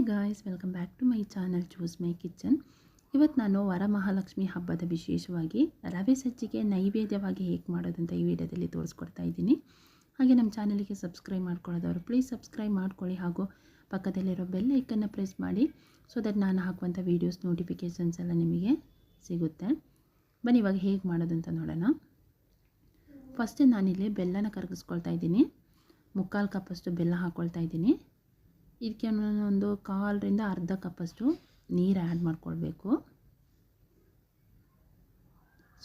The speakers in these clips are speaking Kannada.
Hi guys welcome back to my channel choose my kitchen ಇವತ್ತು ನಾನು ವರಮಹಾಲಕ್ಷ್ಮಿ ಹಬ್ಬದ ವಿಶೇಷವಾಗಿ ರವೆ ಸಜ್ಜಿಗೆ ನೈವೇದ್ಯವಾಗಿ ಹೇಗೆ ಮಾಡೋದಂತ ಈ ವಿಡಿಯೋದಲ್ಲಿ ತೋರಿಸ್ಕೊಡ್ತಾ ಇದ್ದೀನಿ. ಹಾಗೆ ನಮ್ಮ ಚಾನಲಿಗೆ ಸಬ್ಸ್ಕ್ರೈಬ್ ಮಾಡ್ಕೊಳ್ಳೋದವರು ಪ್ಲೀಸ್ ಸಬ್ಸ್ಕ್ರೈಬ್ ಮಾಡ್ಕೊಳ್ಳಿ ಹಾಗೂ ಪಕ್ಕದಲ್ಲಿರೋ ಬೆಲ್ ಐಕನ್ನು ಪ್ರೆಸ್ ಮಾಡಿ ಸೊ ದಟ್ ನಾನು ಹಾಕುವಂಥ ವೀಡಿಯೋಸ್ ನೋಟಿಫಿಕೇಷನ್ಸ್ ಎಲ್ಲ ನಿಮಗೆ ಸಿಗುತ್ತೆ. ಬನ್ನಿ, ಇವಾಗ ಹೇಗೆ ಮಾಡೋದು ಅಂತ ನೋಡೋಣ. ಫಸ್ಟ್ ನಾನಿಲ್ಲಿ ಬೆಲ್ಲನ ಕರಗಿಸ್ಕೊಳ್ತಾ ಇದ್ದೀನಿ. ಮುಕ್ಕಾಲು ಕಪ್ಪಷ್ಟು ಬೆಲ್ಲ ಹಾಕ್ಕೊಳ್ತಾ ಇದ್ದೀನಿ. ಇದಕ್ಕೆ ಒಂದು ಕಾಲರಿಂದ ಅರ್ಧ ಕಪ್ಪಷ್ಟು ನೀರು ಆ್ಯಡ್ ಮಾಡ್ಕೊಳ್ಬೇಕು.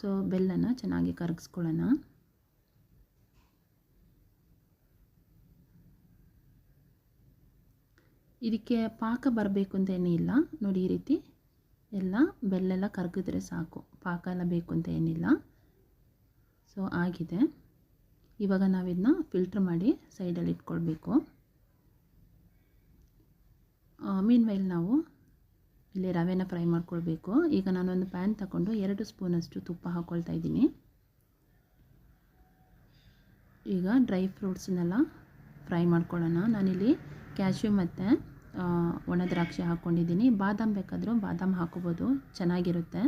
ಸೊ ಬೆಲ್ಲನ ಚೆನ್ನಾಗಿ ಕರಗಿಸ್ಕೊಳ್ಳೋಣ. ಇದಕ್ಕೆ ಪಾಕ ಬರಬೇಕು ಅಂತ ಏನಿಲ್ಲ ನೋಡಿ ಈ ರೀತಿ ಎಲ್ಲ ಬೆಲ್ಲೆಲ್ಲ ಕರಗಿದ್ರೆ ಸಾಕು. ಪಾಕ ಎಲ್ಲ ಬೇಕು ಅಂತ ಏನಿಲ್ಲ ಸೊ ಆಗಿದೆ. ಇವಾಗ ನಾವಿದನ್ನ ಫಿಲ್ಟ್ರ್ ಮಾಡಿ ಸೈಡಲ್ಲಿ ಇಟ್ಕೊಳ್ಬೇಕು. ಮೀನ್ ವೈಲ್ ನಾವು ಇಲ್ಲಿ ರವೆನ ಫ್ರೈ ಮಾಡ್ಕೊಳ್ಬೇಕು. ಈಗ ನಾನೊಂದು ಪ್ಯಾನ್ ತಗೊಂಡು ಎರಡು ಸ್ಪೂನಷ್ಟು ತುಪ್ಪ ಹಾಕ್ಕೊಳ್ತಾ ಇದ್ದೀನಿ. ಈಗ ಡ್ರೈ ಫ್ರೂಟ್ಸ್ನೆಲ್ಲ ಫ್ರೈ ಮಾಡ್ಕೊಳ್ಳೋಣ. ನಾನಿಲ್ಲಿ ಕ್ಯಾಶ್ಯೂ ಮತ್ತು ಒಣ ದ್ರಾಕ್ಷಿ ಹಾಕ್ಕೊಂಡಿದ್ದೀನಿ ಬಾದಾಮ್ ಬೇಕಾದರೂ ಬಾದಾಮ್ ಹಾಕೋಬೋದು. ಚೆನ್ನಾಗಿರುತ್ತೆ.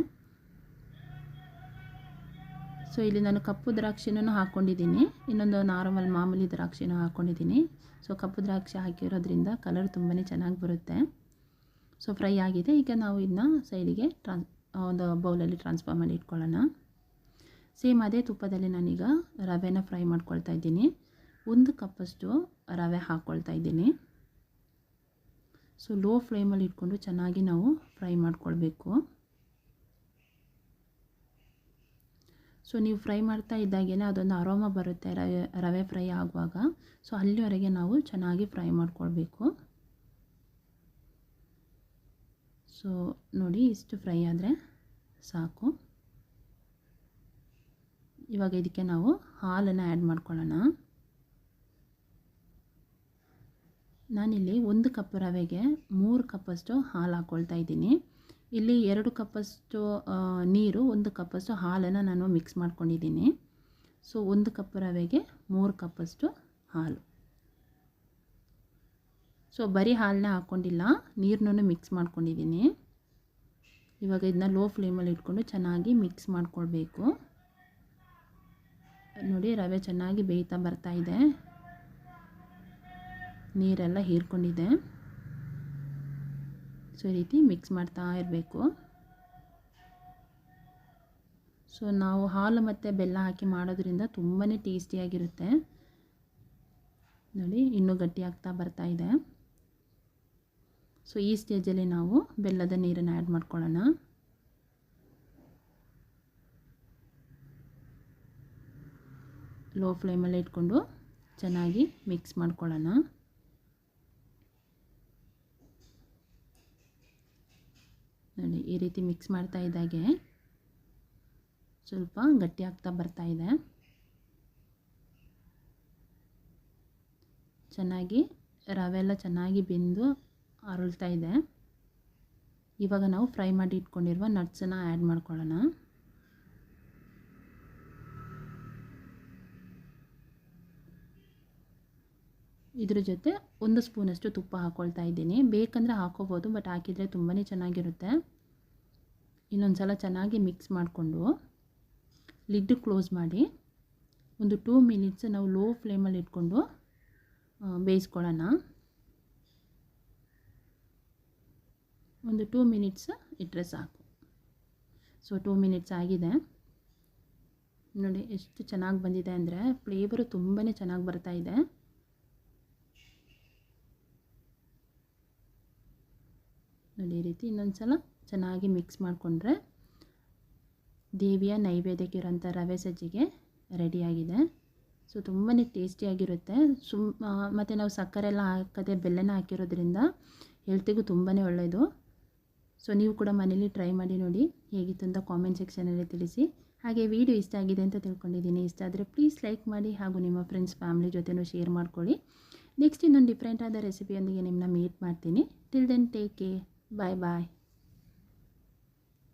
ಸೊ ಇಲ್ಲಿ ನಾನು ಕಪ್ಪು ದ್ರಾಕ್ಷಿನೂ ಹಾಕ್ಕೊಂಡಿದ್ದೀನಿ ಇನ್ನೊಂದು ನಾರ್ಮಲ್ ಮಾಮೂಲಿ ದ್ರಾಕ್ಷಿನೂ ಹಾಕ್ಕೊಂಡಿದ್ದೀನಿ ಸೊ ಕಪ್ಪು ದ್ರಾಕ್ಷಿ ಹಾಕಿರೋದ್ರಿಂದ ಕಲರ್ ತುಂಬಾ ಚೆನ್ನಾಗಿ ಬರುತ್ತೆ. ಸೊ ಫ್ರೈ ಆಗಿದೆ. ಈಗ ನಾವು ಇದನ್ನ ಸೈಡಿಗೆ ಟ್ರಾನ್ಸ್ ಒಂದು ಬೌಲಲ್ಲಿ ಟ್ರಾನ್ಸ್ಫರ್ ಮಾಡಿ ಇಟ್ಕೊಳ್ಳೋಣ. ಸೇಮ್ ಅದೇ ತುಪ್ಪದಲ್ಲಿ ನಾನೀಗ ರವೆನ ಫ್ರೈ ಮಾಡ್ಕೊಳ್ತಾ ಇದ್ದೀನಿ. ಒಂದು ಕಪ್ಪಷ್ಟು ರವೆ ಹಾಕ್ಕೊಳ್ತಾ ಇದ್ದೀನಿ. ಸೊ ಲೋ ಫ್ಲೇಮಲ್ಲಿ ಇಟ್ಕೊಂಡು ಚೆನ್ನಾಗಿ ನಾವು ಫ್ರೈ ಮಾಡ್ಕೊಳ್ಬೇಕು. ಸೊ ನೀವು ಫ್ರೈ ಮಾಡ್ತಾ ಇದ್ದಾಗೇನೆ ಅದೊಂದು ಅರೋಮ ಬರುತ್ತೆ, ರವೆ ರವೆ ಫ್ರೈ ಆಗುವಾಗ. ಸೊ ಅಲ್ಲಿವರೆಗೆ ನಾವು ಚೆನ್ನಾಗಿ ಫ್ರೈ ಮಾಡ್ಕೊಳ್ಬೇಕು. ಸೊ ನೋಡಿ ಇಷ್ಟು ಫ್ರೈ ಆದರೆ ಸಾಕು. ಇವಾಗ ಇದಕ್ಕೆ ನಾವು ಹಾಲನ್ನು ಆ್ಯಡ್ ಮಾಡ್ಕೊಳ್ಳೋಣ. ನಾನಿಲ್ಲಿ ಒಂದು ಕಪ್ ರವೆಗೆ ಮೂರು ಕಪ್ಪಷ್ಟು ಹಾಲು ಹಾಕ್ಕೊಳ್ತಾ ಇದ್ದೀನಿ. ಇಲ್ಲಿ ಎರಡು ಕಪ್ಪಷ್ಟು ನೀರು, ಒಂದು ಕಪ್ಪಷ್ಟು ಹಾಲನ್ನು ನಾನು ಮಿಕ್ಸ್ ಮಾಡ್ಕೊಂಡಿದ್ದೀನಿ. ಸೊ, ಒಂದು ಕಪ್ ರವೆಗೆ ಮೂರು ಕಪ್ಪಷ್ಟು ಹಾಲು. ಸೊ, ಬರೀ ಹಾಲನ್ನ ಹಾಕ್ಕೊಂಡಿಲ್ಲ, ನೀರನ್ನೂ ಮಿಕ್ಸ್ ಮಾಡ್ಕೊಂಡಿದ್ದೀನಿ. ಇವಾಗ ಇದನ್ನ ಲೋ ಫ್ಲೇಮಲ್ಲಿ ಇಟ್ಕೊಂಡು ಚೆನ್ನಾಗಿ ಮಿಕ್ಸ್ ಮಾಡ್ಕೊಳ್ಬೇಕು. ನೋಡಿ, ರವೆ ಚೆನ್ನಾಗಿ ಬೇಯ್ತಾ ಬರ್ತಾ ಇದೆ. ನೀರೆಲ್ಲ ಹೀರ್ಕೊಂಡಿದೆ. ಸೊ ಈ ರೀತಿ ಮಿಕ್ಸ್ ಮಾಡ್ತಾ ಇರಬೇಕು. ಸೊ ನಾವು ಹಾಲು ಮತ್ತು ಬೆಲ್ಲ ಹಾಕಿ ಮಾಡೋದ್ರಿಂದ ತುಂಬಾ ಟೇಸ್ಟಿಯಾಗಿರುತ್ತೆ ನೋಡಿ, ಇನ್ನೂ ಗಟ್ಟಿ ಆಗ್ತಾ ಬರ್ತಾ ಇದೆ. ಸೊ ಈ ಸ್ಟೇಜಲ್ಲಿ ನಾವು ಬೆಲ್ಲದ ನೀರನ್ನು ಆ್ಯಡ್ ಮಾಡ್ಕೊಳ್ಳೋಣ. ಲೋ ಫ್ಲೇಮಲ್ಲಿ ಇಟ್ಕೊಂಡು ಚೆನ್ನಾಗಿ ಮಿಕ್ಸ್ ಮಾಡ್ಕೊಳ್ಳೋಣ ನೋಡಿ ಈ ರೀತಿ ಮಿಕ್ಸ್ ಮಾಡ್ತಾ ಇದ್ದಾಗೆ ಸ್ವಲ್ಪ ಗಟ್ಟಿ ಆಗ್ತಾ ಬರ್ತಾ ಇದೆ. ಚೆನ್ನಾಗಿ ರವೆ ಎಲ್ಲ ಚೆನ್ನಾಗಿ ಬೆಂದು ಅರಳ್ತಾ ಇದೆ. ಇವಾಗ ನಾವು ಫ್ರೈ ಮಾಡಿ ಇಟ್ಕೊಂಡಿರುವ ನಟ್ಸನ್ನು ಆ್ಯಡ್ ಮಾಡ್ಕೊಳ್ಳೋಣ. ಇದ್ರ ಜೊತೆ ಒಂದು ಸ್ಪೂನಷ್ಟು ತುಪ್ಪ ಹಾಕ್ಕೊಳ್ತಾ ಇದ್ದೀನಿ. ಬೇಕಂದರೆ ಹಾಕೋಬೋದು ಬಟ್ ಹಾಕಿದರೆ ತುಂಬಾ ಚೆನ್ನಾಗಿರುತ್ತೆ. ಇನ್ನೊಂದು ಸಲ ಚೆನ್ನಾಗಿ ಮಿಕ್ಸ್ ಮಾಡಿಕೊಂಡು ಲಿಡ್ ಕ್ಲೋಸ್ ಮಾಡಿ ಒಂದು ಟೂ ಮಿನಿಟ್ಸ್ ನಾವು ಲೋ ಫ್ಲೇಮಲ್ಲಿ ಇಟ್ಕೊಂಡು ಬೇಯಿಸ್ಕೊಳ್ಳೋಣ. ಒಂದು ಟೂ ಮಿನಿಟ್ಸ್ ಇಟ್ಟರೆ ಸಾಕು. ಸೊ ಟೂ ಮಿನಿಟ್ಸ್ ಆಗಿದೆ. ನೋಡಿ, ಎಷ್ಟು ಚೆನ್ನಾಗಿ ಬಂದಿದೆ ಅಂದರೆ ಫ್ಲೇವರು ತುಂಬಾ ಚೆನ್ನಾಗಿ ಬರ್ತಾ ಇದೆ. ನೋಡಿ, ಈ ರೀತಿ ಇನ್ನೊಂದು ಸಲ ಚೆನ್ನಾಗಿ ಮಿಕ್ಸ್ ಮಾಡಿಕೊಂಡ್ರೆ ದೇವಿಯ ನೈವೇದ್ಯಕ್ಕಿರೋಂಥ ರವೆ ಸಜ್ಜಿಗೆ ರೆಡಿಯಾಗಿದೆ. ಸೊ ತುಂಬಾ ಟೇಸ್ಟಿಯಾಗಿರುತ್ತೆ. ಸುಮ್ ಮತ್ತು ನಾವು ಸಕ್ಕರೆ ಎಲ್ಲ ಹಾಕದೆ ಬೆಲ್ಲನ ಹಾಕಿರೋದ್ರಿಂದ ಹೆಲ್ತಿಗೂ ತುಂಬಾ ಒಳ್ಳೆಯದು ಸೊ, ನೀವು ಕೂಡ ಮನೇಲಿ ಟ್ರೈ ಮಾಡಿ ನೋಡಿ ಹೇಗಿತ್ತು ಅಂತ ಕಾಮೆಂಟ್ ಸೆಕ್ಷನಲ್ಲಿ ತಿಳಿಸಿ. ಹಾಗೆ ವಿಡಿಯೋ ಇಷ್ಟ ಆಗಿದೆ ಅಂತ ತಿಳ್ಕೊಂಡಿದ್ದೀನಿ. ಇಷ್ಟ ಆದರೆ ಪ್ಲೀಸ್ ಲೈಕ್ ಮಾಡಿ ಹಾಗೂ ನಿಮ್ಮ ಫ್ರೆಂಡ್ಸ್, ಫ್ಯಾಮಿಲಿ ಜೊತೆನೂ ಶೇರ್ ಮಾಡ್ಕೊಳ್ಳಿ. ನೆಕ್ಸ್ಟ್ ಇನ್ನೊಂದು ಡಿಫ್ರೆಂಟ್ ಆದ ರೆಸಿಪಿಯೊಂದಿಗೆ ನಿಮ್ಮನ್ನ ಮೀಟ್ ಮಾಡ್ತೀನಿ. Till then take care bye bye